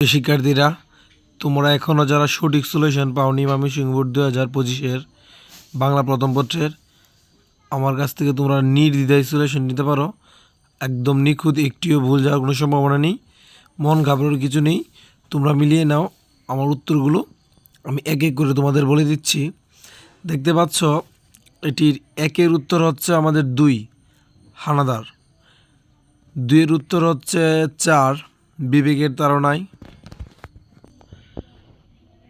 শিক্ষার্থীরা, তোমরা এখনও যারা সঠিক সলিউশন পাওনি মামি সিং বোর্ড দু হাজার পঁচিশের বাংলা প্রথম পত্রের, আমার কাছ থেকে তোমরা নির্দ্বিধায় সলিউশন নিতে পারো। একদম নিখুঁত একটিও ভুল যাওয়ার কোনো সম্ভাবনা নেই, মন ঘাবড়ানোর কিছু নেই। তোমরা মিলিয়ে নাও আমার উত্তরগুলো। আমি এক এক করে তোমাদের বলে দিচ্ছি। দেখতে পাচ্ছ, এটির একের উত্তর হচ্ছে আমাদের দুই, হানাদার। দুইয়ের উত্তর হচ্ছে চার বিবেকের তাড়নায়।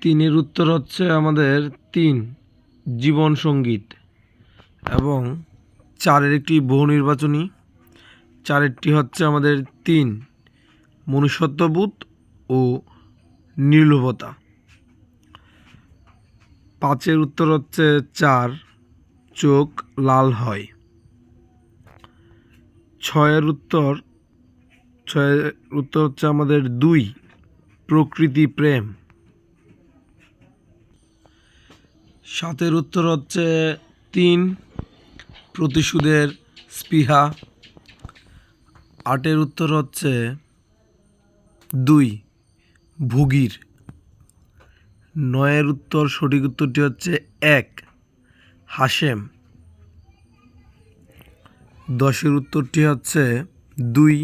তিনের উত্তর হচ্ছে আমাদের তিন, জীবন সংগীত এবং চারের একটি বহু নির্বাচনী। চারেরটি হচ্ছে আমাদের তিন, মনুষ্যত্ববোধ ও নির্লোভতা। পাঁচের উত্তর হচ্ছে চার, চোখ লাল হয়। ছয়ের উত্তর ছয়ের উত্তর হচ্ছে আমাদের দুই, প্রকৃতি প্রেম। সাতের উত্তর হচ্ছে তিন, প্রতিশোধের স্পৃহা। আটের উত্তর হচ্ছে দুই, ভুগির। নয়ের উত্তর সঠিক উত্তরটি হচ্ছে এক হাসেম দশের উত্তরটি হচ্ছে দুই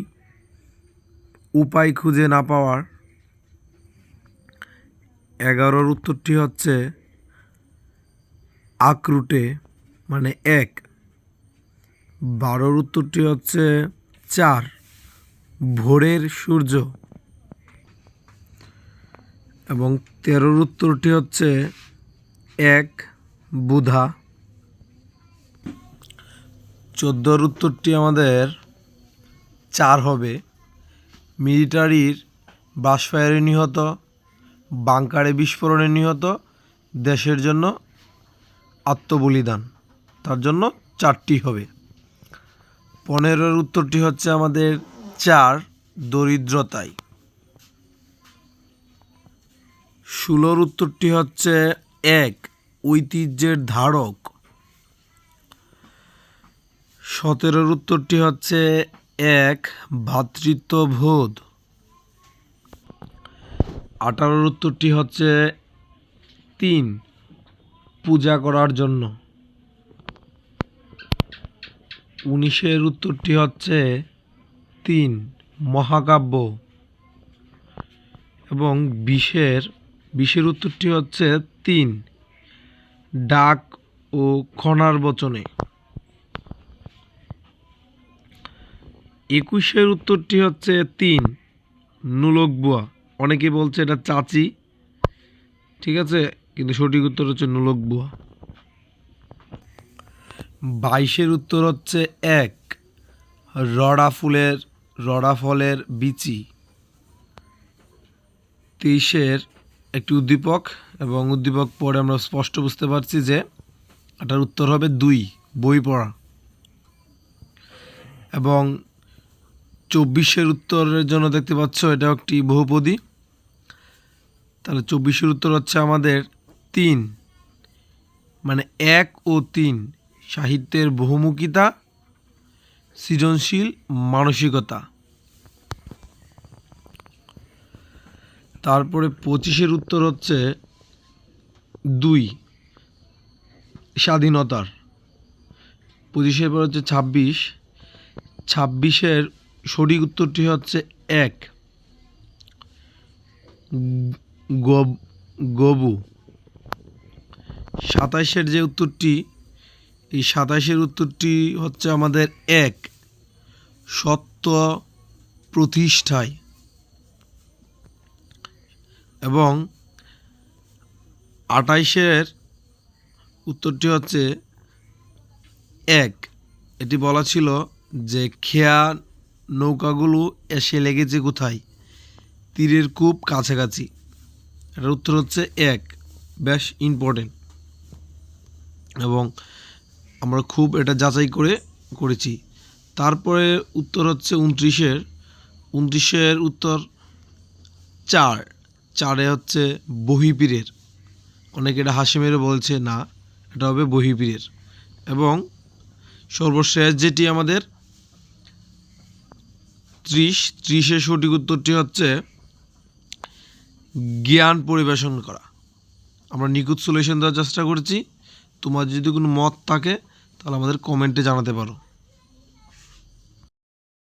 উপায় খুঁজে না পাওয়ার এগারোর উত্তরটি হচ্ছে আক্রুটে মানে এক। বারোর উত্তরটি হচ্ছে চার, ভোরের সূর্য। এবং তেরোর উত্তরটি হচ্ছে এক, বুধা। চোদ্দোর উত্তরটি আমাদের চার হবে। মিলিটারির বাসফায়ারে নিহত, বাংকারে বিস্ফোরণে নিহত, দেশের জন্য আত্মবলিদান। তার জন্য চারটি হবে। পনেরোর উত্তরটি হচ্ছে আমাদের চার দরিদ্রতায় ষোলোর উত্তরটি হচ্ছে এক, ঐতিহ্যের ধারক। সতেরোর উত্তরটি হচ্ছে এক ভ্রাতৃত্ববোধ আঠারোর উত্তরটি হচ্ছে তিন, পূজা করার জন্য। উনিশের উত্তরটি হচ্ছে তিন, মহাকাব্য। এবং বিশের বিশের উত্তরটি হচ্ছে তিন, ডাক ও খনার বচনে। একুশের উত্তরটি হচ্ছে তিন, নুলক বুয়া। অনেকে বলছে এটা চাচি। ঠিক আছে? কিন্তু সঠিক উত্তর হচ্ছে নুলক বুয়া। বাইশের উত্তর হচ্ছে এক, রডা ফুলের, রডা ফলের বিচি। তেইশের একটি উদ্দীপক এবং উদ্দীপক পরে আমরা স্পষ্ট বুঝতে পারছি যে এটার উত্তর হবে দুই, বই পড়া। এবং চব্বিশের উত্তরের জন্য দেখতে পাচ্ছ এটা একটি বহুপদী। তাহলে চব্বিশের উত্তর হচ্ছে আমাদের তিন মানে এক ও তিন, সাহিত্যের বহুমুখিতা, সৃজনশীল মানসিকতা। তারপরে পঁচিশের উত্তর হচ্ছে দুই, স্বাধীনতার। পঁচিশের পর হচ্ছে ছাব্বিশ, ছাব্বিশের সঠিক উত্তরটি হচ্ছে এক। গব- সাতাইশের যে উত্তরটি, এই সাতাইশের উত্তরটি হচ্ছে আমাদের এক। সত্য প্রতিষ্ঠায়। এবং আটাইশের উত্তরটি হচ্ছে এক। এটি বলা ছিল যে খেয়া নৌকাগুলো এসে লেগেছে কোথায়? তীরের খুব কাছাকাছি। এটার উত্তর হচ্ছে এক। বেশ ইম্পর্টেন্ট এবং আমরা খুব এটা যাচাই করে করেছি। তারপরে উত্তর হচ্ছে উনত্রিশের। উনত্রিশের উত্তর চার। চারে হচ্ছে বহিপীরের। অনেকে এটা হাসি মেরে বলছে, না, এটা হবে বহিপীরের। এবং সর্বশেষ যেটি আমাদের ত্রিশ, ত্রিশের সঠিক উত্তরটি হচ্ছে জ্ঞান পরিবেশন করা। আমরা নিখুঁত সলিউশন দেওয়ার চেষ্টা করছি। তোমার যদি কোনো মত থাকে, তাহলে আমাদের কমেন্টে জানাতে পারো।